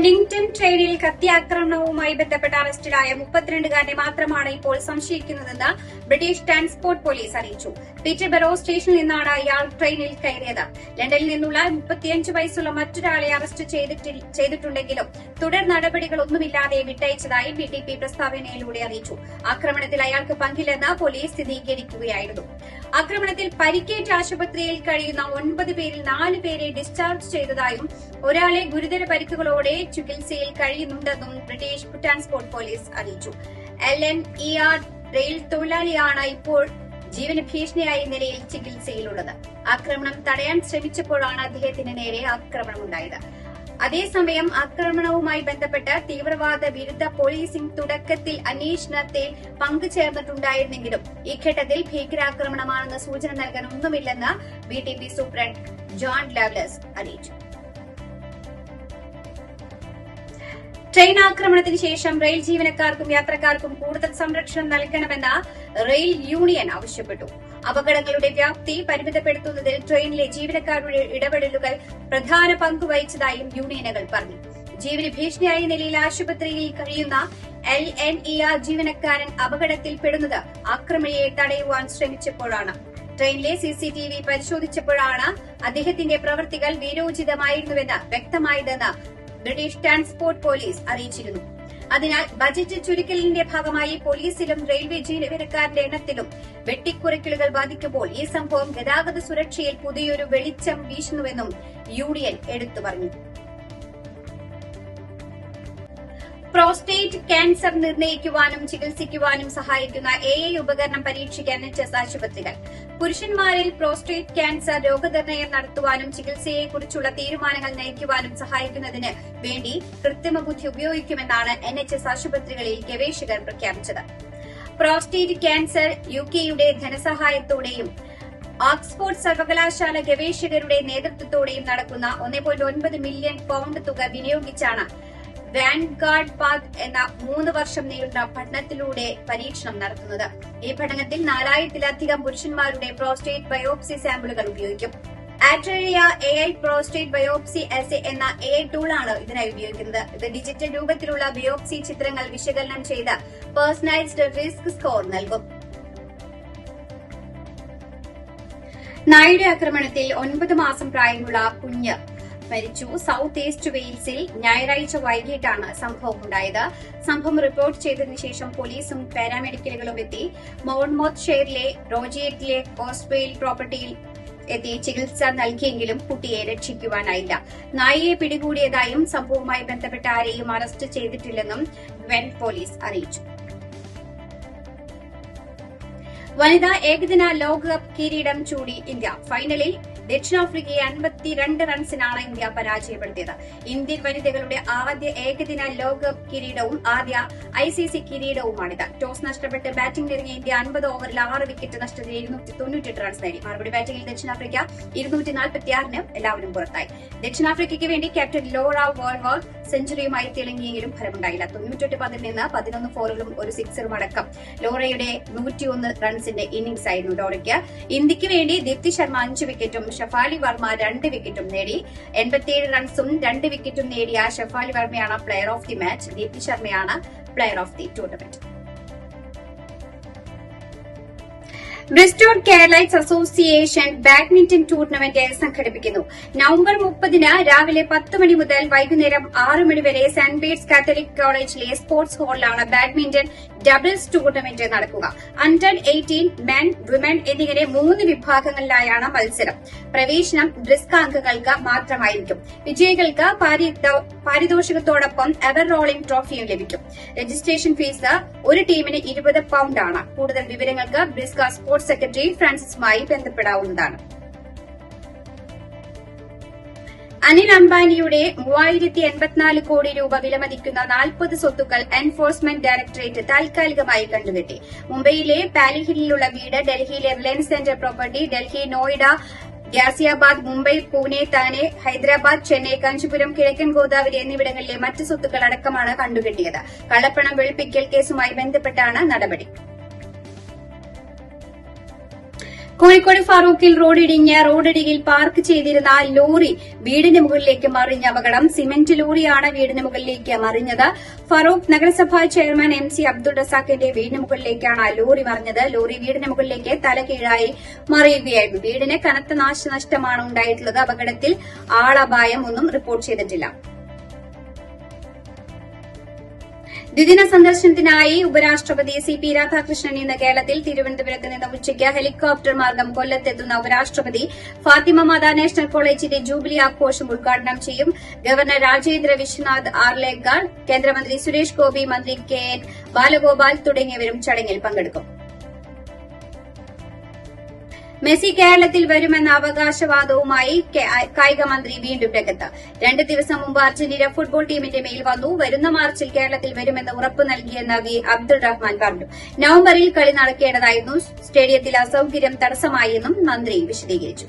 Huntington ട്രെയിനിൽ കത്തിയാക്രമണവുമായി ബന്ധപ്പെട്ട് അറസ്റ്റിലായ മുപ്പത്തിരണ്ടുകാരനെ മാത്രമാണ് ഇപ്പോൾ സംശയിക്കുന്നതെന്ന് ബ്രിട്ടീഷ് ട്രാൻസ്പോർട്ട് പോലീസ് അറിയിച്ചു. പീറ്റർബെറോ സ്റ്റേഷനിൽ നിന്നാണ് ഇയാൾ ട്രെയിനിൽ കയറിയത്. ലണ്ടനിൽ നിന്നുള്ള മുപ്പത്തിയഞ്ച് വയസ്സുള്ള മറ്റൊരാളെ അറസ്റ്റ് ചെയ്തിട്ടി- ചെയ്തിട്ടുണ്ടെങ്കിലും തുടർ നടപടികളൊന്നുമില്ലാതെ വിട്ടയച്ചതായി ബി ടി പി പ്രസ്താവനയിലൂടെ അറിയിച്ചു. ആക്രമണത്തിൽ അയാൾക്ക് പങ്കില്ലെന്ന് പോലീസ് സ്ഥിരീകരിക്കുകയായിരുന്നു. ആക്രമണത്തിൽ പരിക്കേറ്റ് ആശുപത്രിയിൽ കഴിയുന്ന ഒൻപത് പേരിൽ നാല് പേരെ ഡിസ്ചാർജ് ചെയ്തതായും ഒരാളെ ഗുരുതര പരിക്കുകളോടെ ചികിത്സയിൽ കഴിയുന്നുണ്ടെന്നും ബ്രിട്ടീഷ് ട്രാൻസ്പോർട്ട് പോലീസ് അറിയിച്ചു. L N E R rail തൊഴിലാളിയാണ് ഇപ്പോൾ ജീവന ഭീഷണിയായ നിലയിൽ ചികിത്സയിലുള്ളത്. ആക്രമണം തടയാൻ ശ്രമിച്ചപ്പോഴാണ് അദ്ദേഹത്തിന് നേരെ ആക്രമണമുണ്ടായത്. അതേസമയം ആക്രമണവുമായി ബന്ധപ്പെട്ട് തീവ്രവാദ വിരുദ്ധ പോലീസിംഗ് തുടക്കത്തിൽ അന്വേഷണത്തിൽ പങ്കുചേർന്നിട്ടുണ്ടായിരുന്നെങ്കിലും ഈ ഘട്ടത്തിൽ ഭീകരാക്രമണമാണെന്ന സൂചന നൽകാൻ ഒന്നുമില്ലെന്ന് B T P superintendent John Loveless അറിയിച്ചു. ട്രെയിൻ ആക്രമണത്തിന് ശേഷം റെയിൽ ജീവനക്കാർക്കും യാത്രക്കാർക്കും കൂടുതൽ സംരക്ഷണം നൽകണമെന്ന് റെയിൽ യൂണിയൻ ആവശ്യപ്പെട്ടു. അപകടങ്ങളുടെ വ്യാപ്തി പരിമിതപ്പെടുത്തുന്നതിൽ ട്രെയിനിലെ ജീവനക്കാരുടെ ഇടപെടലുകൾ പ്രധാന പങ്ക് വഹിച്ചതായും യൂണിയനുകൾ പറഞ്ഞു. ജീവന് ഭീഷണിയായ നിലയിൽ ആശുപത്രിയിൽ കഴിയുന്ന എൽ എൻ ഇ ആർ ജീവനക്കാരൻ അപകടത്തിൽപ്പെടുന്നത് ആക്രമണിയെ തടയുവാൻ ശ്രമിച്ചപ്പോഴാണ്. ട്രെയിനിലെ സിസിടിവി പരിശോധിച്ചപ്പോഴാണ് അദ്ദേഹത്തിന്റെ പ്രവൃത്തികൾ വീരോചിതമായിരുന്നുവെന്ന് വ്യക്തമായതെന്ന് ബ്രിട്ടീഷ് ട്രാൻസ്പോർട്ട് പോലീസ് അറിയിച്ചിരുന്നു. അതിനാൽ ബജറ്റ് ചുരുക്കലിന്റെ ഭാഗമായി പോലീസിലും റെയിൽവേ ജീവനക്കാരുടെ എണ്ണത്തിലും വെട്ടിക്കുറയ്ക്കലുകൾ ബാധിക്കുമ്പോൾ ഈ സംഭവം ഗതാഗത സുരക്ഷയിൽ പുതിയൊരു വെളിച്ചം വീശുന്നുവെന്നും യൂണിയൻ എടുത്തു പറഞ്ഞു. പ്രോസ്റ്റേറ്റ് ക്യാൻസർ നിർണയിക്കുവാനും ചികിത്സിക്കുവാനും സഹായിക്കുന്ന എ ഐ ഉപകരണം പരീക്ഷിക്കാൻ എച്ച് ആശുപത്രികൾ. പുരുഷന്മാരിൽ പ്രോസ്റ്റേറ്റ് ക്യാൻസർ രോഗനിർണയം നടത്തുവാനും ചികിത്സയെക്കുറിച്ചുള്ള തീരുമാനങ്ങൾ നയിക്കുവാനും സഹായിക്കുന്നതിന് വേണ്ടി കൃത്രിമ ബുദ്ധി ഉപയോഗിക്കുമെന്നാണ് എൻ എച്ച് എസ് ആശുപത്രികളിൽ ഗവേഷകർ പ്രഖ്യാപിച്ചത്. പ്രോസ്റ്റേറ്റ് ക്യാൻസർ യു കെയുടെ ധനസഹായത്തോടെയും ഓക്സ്ഫോർഡ് സർവകലാശാല ഗവേഷകരുടെ നേതൃത്വത്തോടെയും നടക്കുന്ന ഒന്നേ പോയിന്റ് ഒൻപത് മില്യൺ പൗണ്ട് തുക വിനിയോഗിച്ചാണ് വാൻഗാർഡ് പാത്ത് എന്ന മൂന്ന് വർഷം നീളുന്ന പഠനത്തിലൂടെ പരീക്ഷണം നടത്തുന്നത്. ഈ പഠനത്തിൽ നാലായിരത്തിലധികം പുരുഷന്മാരുടെ പ്രോസ്റ്റേറ്റ് ബയോപ്സി സാമ്പിളുകൾ ഉപയോഗിക്കും. Artera A I prostate biopsy S എന്ന എ ഐ ടൂൾ ആണ് ഇതിനായി ഉപയോഗിക്കുന്നത്. ഇത് ഡിജിറ്റൽ രൂപത്തിലുള്ള ബയോപ്സി ചിത്രങ്ങൾ വിശകലനം ചെയ്ത് പേഴ്സണലൈസ്ഡ് റിസ്ക് സ്കോർ നൽകും. നായുടെ ആക്രമണത്തിൽ ഒൻപത് മാസം പ്രായമുള്ള കുഞ്ഞ് മരിച്ചു. സൌത്ത് ഈസ്റ്റ് വെയിൽസിൽ ഞായറാഴ്ച വൈകിട്ടാണ് സംഭവം ഉണ്ടായത് സംഭവം റിപ്പോർട്ട് ചെയ്തതിനു ശേഷം പോലീസും പാരാമെഡിക്കലുകളും എത്തി. മൗൺമോത്ത് ഷെയറിലെ റോജിയറ്റിലെ കോസ്റ്റ്വെയിൽ പ്രോപ്പർട്ടിയിൽ എത്തി ചികിത്സ നൽകിയെങ്കിലും കുട്ടിയെ രക്ഷിക്കുവാനായില്ല. നായയെ പിടികൂടിയതായും സംഭവവുമായി ബന്ധപ്പെട്ട ആരെയും അറസ്റ്റ് ചെയ്തിട്ടില്ലെന്നും വെൻ പോലീസ് അറിയിച്ചു. വനിതാ ഏകദിന ലോകകപ്പ് കിരീടം ചൂടി ഇന്ത്യ. ഫൈനലിൽ ദക്ഷിണാഫ്രിക്കയെ അൻപത്തിരണ്ട് റൺസിനാണ് ഇന്ത്യ പരാജയപ്പെടുത്തിയത്. ഇന്ത്യൻ വനിതകളുടെ ആദ്യ ഏകദിന ലോകകപ്പ് കിരീടവും ആദ്യ ഐ സി സി കിരീടവുമാണിത്. ടോസ് നഷ്ടപ്പെട്ട് ബാറ്റിംഗ് ഇറങ്ങിയ ഇന്ത്യ അൻപത് ഓവറിൽ ആറ് വിക്കറ്റ് നഷ്ടത്തിൽ ഇരുന്നൂറ്റി തൊണ്ണൂറ്റെട്ട് റൺസ് നേടി. മറുപടി ബാറ്റിംഗിൽ ദക്ഷിണാഫ്രിക്ക ഇരുന്നൂറ്റി നാൽപ്പത്തിയാറിന് എല്ലാവരും പുറത്തായി. ദക്ഷിണാഫ്രിക്കയ്ക്ക് വേണ്ടി ക്യാപ്റ്റൻ ലോറ വേൾവാൾ സെഞ്ചുറിയുമായി തിളങ്ങിയെങ്കിലും ഫലമുണ്ടായില്ല. തൊണ്ണൂറ്റെട്ട് പതിൽ നിന്ന് പതിനൊന്ന് ഫോറുകളും ഒരു സിക്സറും അടക്കം ലോറയുടെ നൂറ്റിയൊന്ന് റൺസിന്റെ ഇന്നിംഗ്സ് ആയിരുന്നു ഡോറയ്ക്ക് ഇന്ത്യയ്ക്ക് വേണ്ടി ദീപ്തി ശർമ്മ അഞ്ച് വിക്കറ്റും ഷഫാലി വർമ്മ രണ്ട് വിക്കറ്റും നേടി. എൺപത്തിയേഴ് റൺസും രണ്ട് വിക്കറ്റും നേടിയ Shafali വർമ്മയാണ് player of the match Deepti ശർമ്മയാണ് player of the tournament Bristol Keralites Association badminton tournament സംഘടിപ്പിക്കുന്നു. നവംബർ മുപ്പതിന് രാവിലെ പത്ത് മണി മുതൽ വൈകുന്നേരം ആറ് മണി വരെ സെന്റ് പീറ്റ്സ് കാത്തലിക് കോളേജിലെ സ്പോർട്സ് ഹാളിലാണ് ബാഡ്മിന്റൺ ഡബിൾസ് ടൂർണമെന്റ് നടക്കുക. അണ്ടർ എയ്റ്റീൻ മെൻ വിമൻ എന്നിങ്ങനെ മൂന്ന് വിഭാഗങ്ങളിലായാണ് മത്സരം. പ്രവേശനം ബ്രിസ്കാംഗങ്ങൾക്ക് മാത്രമായിരിക്കും. വിജയികൾക്ക് പാരിതോ- പാരിതോഷികത്തോടൊപ്പം എവർ റോളിംഗ് ട്രോഫിയും ലഭിക്കും. രജിസ്ട്രേഷൻ ഫീസ് ഒരു ടീമിന് ഇരുപത് പൌണ്ടാണ് കൂടുതൽ വിവരങ്ങൾക്ക് ബ്രിസ്ക സ്പോർട്സ് സെക്രട്ടറി ഫ്രാൻസിസുമായി ബന്ധപ്പെടാവുന്നതാണ്. അനിൽ അംബാനിയുടെ മൂവായിരത്തി എൺപത്തിനാല് കോടി രൂപ വിലമതിക്കുന്ന നാൽപ്പത് സ്വത്തുക്കൾ എൻഫോഴ്സ്മെന്റ് ഡയറക്ടറേറ്റ് താൽക്കാലികമായി കണ്ടുകെട്ടി. മുംബൈയിലെ പാലിഹില്ലിലുള്ള വീട് ഡൽഹിയിലെ Reliance centre property Delhi Noida Ghaziabad Mumbai Pune Thane Hyderabad Chennai Kanchipuram കിഴക്കൻ ഗോദാവരി എന്നിവിടങ്ങളിലെ മറ്റ് സ്വത്തുക്കൾ അടക്കമാണ് കണ്ടുകെട്ടിയത്. കള്ളപ്പണം വെളുപ്പിക്കൽ കേസുമായി ബന്ധപ്പെട്ടാണ് നടപടി. കോഴിക്കോട് ഫാറൂഖിൽ റോഡിടിഞ്ഞ് റോഡരികിൽ പാർക്ക് ചെയ്തിരുന്ന ലോറി വീടിന് മുകളിലേക്ക് മറിഞ്ഞ അപകടം. സിമന്റ് ലോറിയാണ് വീടിന് മുകളിലേക്ക് മറിഞ്ഞത്. ഫറൂഖ് നഗരസഭാ ചെയർമാൻ എം സി അബ്ദുൾ റസാഖിന്റെ വീടിന് മുകളിലേക്കാണ് ലോറി മറിഞ്ഞത്. ലോറി വീടിന് മുകളിലേക്ക് തലകീഴായി മറിയുകയായിരുന്നു. വീടിന് കനത്ത നാശനഷ്ടമാണ് ഉണ്ടായിട്ടുള്ളത്. അപകടത്തിൽ ആളപായം ഒന്നും റിപ്പോർട്ട് ചെയ്തിട്ടില്ല. ദ്വിദിന സന്ദർശനത്തിനായി ഉപരാഷ്ട്രപതി സി പി രാധാകൃഷ്ണൻ ഇന്ന് കേരളത്തിൽ തിരുവനന്തപുരത്ത് നിന്ന് ഉച്ചയ്ക്ക് ഹെലികോപ്റ്റർ മാർഗം കൊല്ലത്തെത്തുന്ന ഉപരാഷ്ട്രപതി ഫാത്തിമ മാതാ നാഷണൽ കോളേജിന്റെ ജൂബിലി ആഘോഷം ഉദ്ഘാടനം ചെയ്യും. ഗവർണർ രാജേന്ദ്ര വിശ്വനാഥ് ആർലേക്കർ കേന്ദ്രമന്ത്രി സുരേഷ് ഗോപി മന്ത്രി കെ എൻ ബാലഗോപാൽ തുടങ്ങിയവരും ചടങ്ങിൽ പങ്കെടുക്കും. മെസ്സി കേരളത്തിൽ വരുമെന്ന അവകാശവാദവുമായി കായിക മന്ത്രി വീണ്ടും രംഗത്ത്. രണ്ട് ദിവസം മുമ്പ് അർജന്റീന ഫുട്ബോൾ ടീമിന്റെ മേൽ വന്നു. വരുന്ന മാർച്ചിൽ കേരളത്തിൽ വരുമെന്ന് ഉറപ്പ് നൽകിയെന്ന് വി. അബ്ദുൾ റഹ്മാൻ പറഞ്ഞു. നവംബറിൽ കളി നടക്കേണ്ടതായിരുന്നു. സ്റ്റേഡിയത്തിൽ അസൌകര്യം തടസ്സമായെന്നും മന്ത്രി വിശദീകരിച്ചു.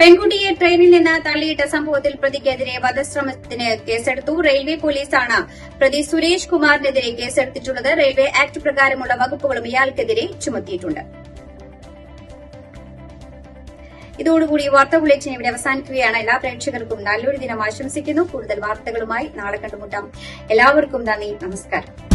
പെൺകുട്ടിയെ ട്രെയിനിൽ നിന്ന് തള്ളിയിട്ട സംഭവത്തിൽ പ്രതിക്കെതിരെ വധശ്രമത്തിന് കേസെടുത്തു. റെയിൽവേ പോലീസാണ് പ്രതി സുരേഷ് കുമാറിനെതിരെ കേസെടുത്തിട്ടുള്ളത്. റെയിൽവേ ആക്ട് പ്രകാരമുള്ള വകുപ്പുകളും ഇയാൾക്കെതിരെ ചുമത്തിയിട്ടുണ്ട്. ഇതോടുകൂടി വാർത്താ ബുള്ളറ്റിൻ ഇവിടെ അവസാനിക്കുകയാണ്. എല്ലാ പ്രേക്ഷകർക്കും നല്ലൊരു ദിനം ആശംസിക്കുന്നു. കൂടുതൽ വാർത്തകളുമായി നാളെ കണ്ടുമുട്ടാം. എല്ലാവർക്കും നന്ദി. നമസ്കാരം.